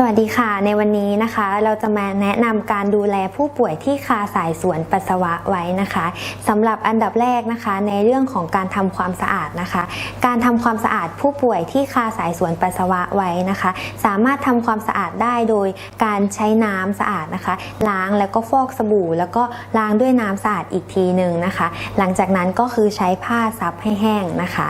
สวัสดีค่ะ ในวันนี้นะคะ เราจะมาแนะนำการดูแลผู้ป่วยที่คาสายสวนปัสสาวะไว้นะคะสำหรับอันดับแรกนะคะ ในเรื่องของการทำความสะอาดนะคะ การทำความสะอาดผู้ป่วยที่คาสายสวนปัสสาวะไว้นะคะ สามารถทำความสะอาดได้โดยการใช้น้ำสะอาดนะคะ ล้างแล้วก็ฟอกสบู่ แล้วก็ล้างด้วยน้ำสะอาดอีกทีหนึ่งนะคะ หลังจากนั้นก็คือใช้ผ้าซับให้แห้งนะคะ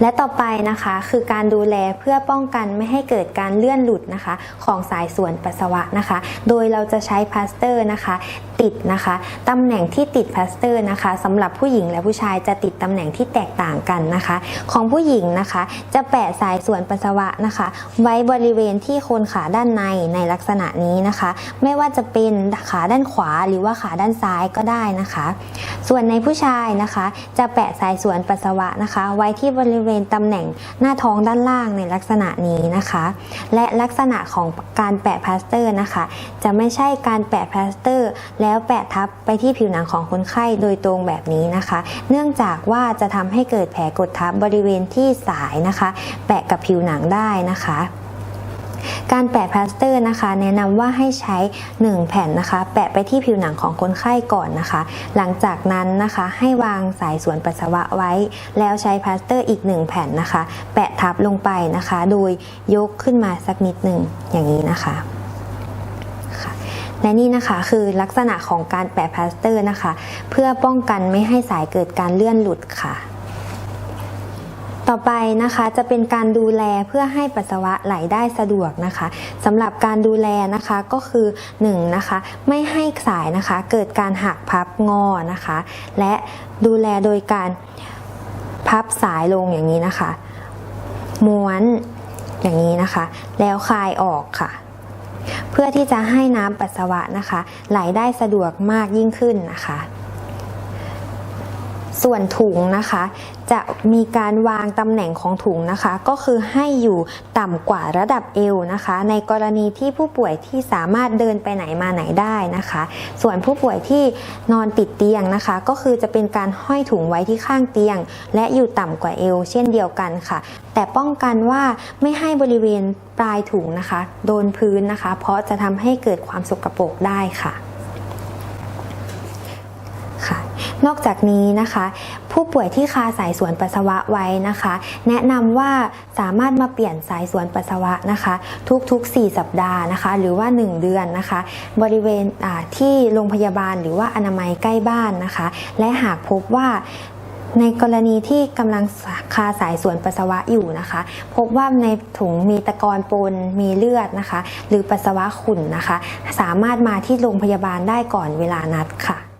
และต่อไปนะคะคือการดูแลเพื่อป้องกันไม่ให้เกิดการเลื่อนหลุดนะคะของสายส่วนปัสสาวะนะคะ โดยเราจะใช้พลาสเตอร์นะคะ ติดนะคะตำแหน่งที่ติดพลาสเตอร์นะคะสำหรับผู้หญิงและผู้ชายจะติดตำแหน่งที่แตกต่างกันนะคะ ของผู้หญิงนะคะ จะแปะสายส่วนปัสสาวะนะคะ ไว้บริเวณที่โคนขาด้านในในลักษณะนี้นะคะ ไม่ว่าจะเป็นขาด้านขวาหรือว่าขาด้านซ้ายก็ได้นะคะ ส่วนในผู้ชายนะคะ จะแปะสายสวนปัสสาวะนะคะ ไว้ที่บริเวณตำแหน่งหน้าท้องด้านล่างในลักษณะนี้นะคะ และลักษณะของการแปะพลาสเตอร์นะคะ จะไม่ใช่การแปะพลาสเตอร์ แล้วแปะทับไปที่ผิวหนังของคนไข้โดยตรงแบบนี้นะคะ เนื่องจากว่าจะทำให้เกิดแผลกดทับบริเวณที่สายนะคะ แปะกับผิวหนังได้นะคะ การแปะพลาสเตอร์นะคะ แนะนำว่าให้ใช้ 1 แผ่นนะคะ แปะไปที่ผิวหนังของคนไข้ก่อนนะคะ หลังจากนั้นนะคะให้วางสายสวนปัสสาวะไว้ แล้วใช้พลาสเตอร์อีก 1 แผ่นนะคะ แปะทับลงไปนะคะ โดยยกขึ้นมาสักนิดหนึ่งอย่างนี้นะคะและนี่นะคะคือลักษณะของการแปะพลาสเตอร์นะคะ เพื่อป้องกันไม่ให้สายเกิดการเลื่อนหลุดค่ะ ต่อไปนะคะจะเป็นการดูแลเพื่อให้ปัสสาวะไหลได้สะดวกนะคะสำหรับการดูแลนะคะก็คือ1นะคะไม่ให้สายนะคะเกิดการหักพับงอนะคะ และดูแลโดยการพับสายลงอย่างนี้นะคะ ม้วนอย่างนี้นะคะ แล้วคลายออกค่ะ เพื่อที่จะให้น้ำปัสสาวะนะคะ ไหลได้สะดวกมากยิ่งขึ้นนะคะ ส่วนถุงนะคะ จะมีการวางตำแหน่งของถุงนะคะ ก็คือให้อยู่ต่ำกว่าระดับเอวนะคะ ในกรณีที่ผู้ป่วยที่สามารถเดินไปไหนมาไหนได้นะคะ ส่วนผู้ป่วยที่นอนติดเตียงนะคะ ก็คือจะเป็นการห้อยถุงไว้ที่ข้างเตียง และอยู่ต่ำกว่าเอว เช่นเดียวกันค่ะ แต่ป้องกันว่าไม่ให้บริเวณปลายถุงนะคะ โดนพื้นนะคะ เพราะจะทำให้เกิดความสกปรกได้ค่ะ ค่ะ นอกจากนี้นะคะ ผู้ป่วยที่คาสายสวนปัสสาวะไว้นะคะ แนะนำว่าสามารถมาเปลี่ยนสายสวนปัสสาวะนะคะ ทุกๆ 4 สัปดาห์นะคะ หรือว่า 1 เดือนนะคะ บริเวณที่โรงพยาบาลหรือว่าอนามัยใกล้บ้านนะคะ และหากพบว่าในกรณีที่กำลังคาสายสวนปัสสาวะอยู่นะคะ พบว่าในถุงมีตะกอนปนมีเลือดนะคะ หรือปัสสาวะขุ่นนะคะ สามารถมาที่โรงพยาบาลได้ก่อนเวลานัดค่ะ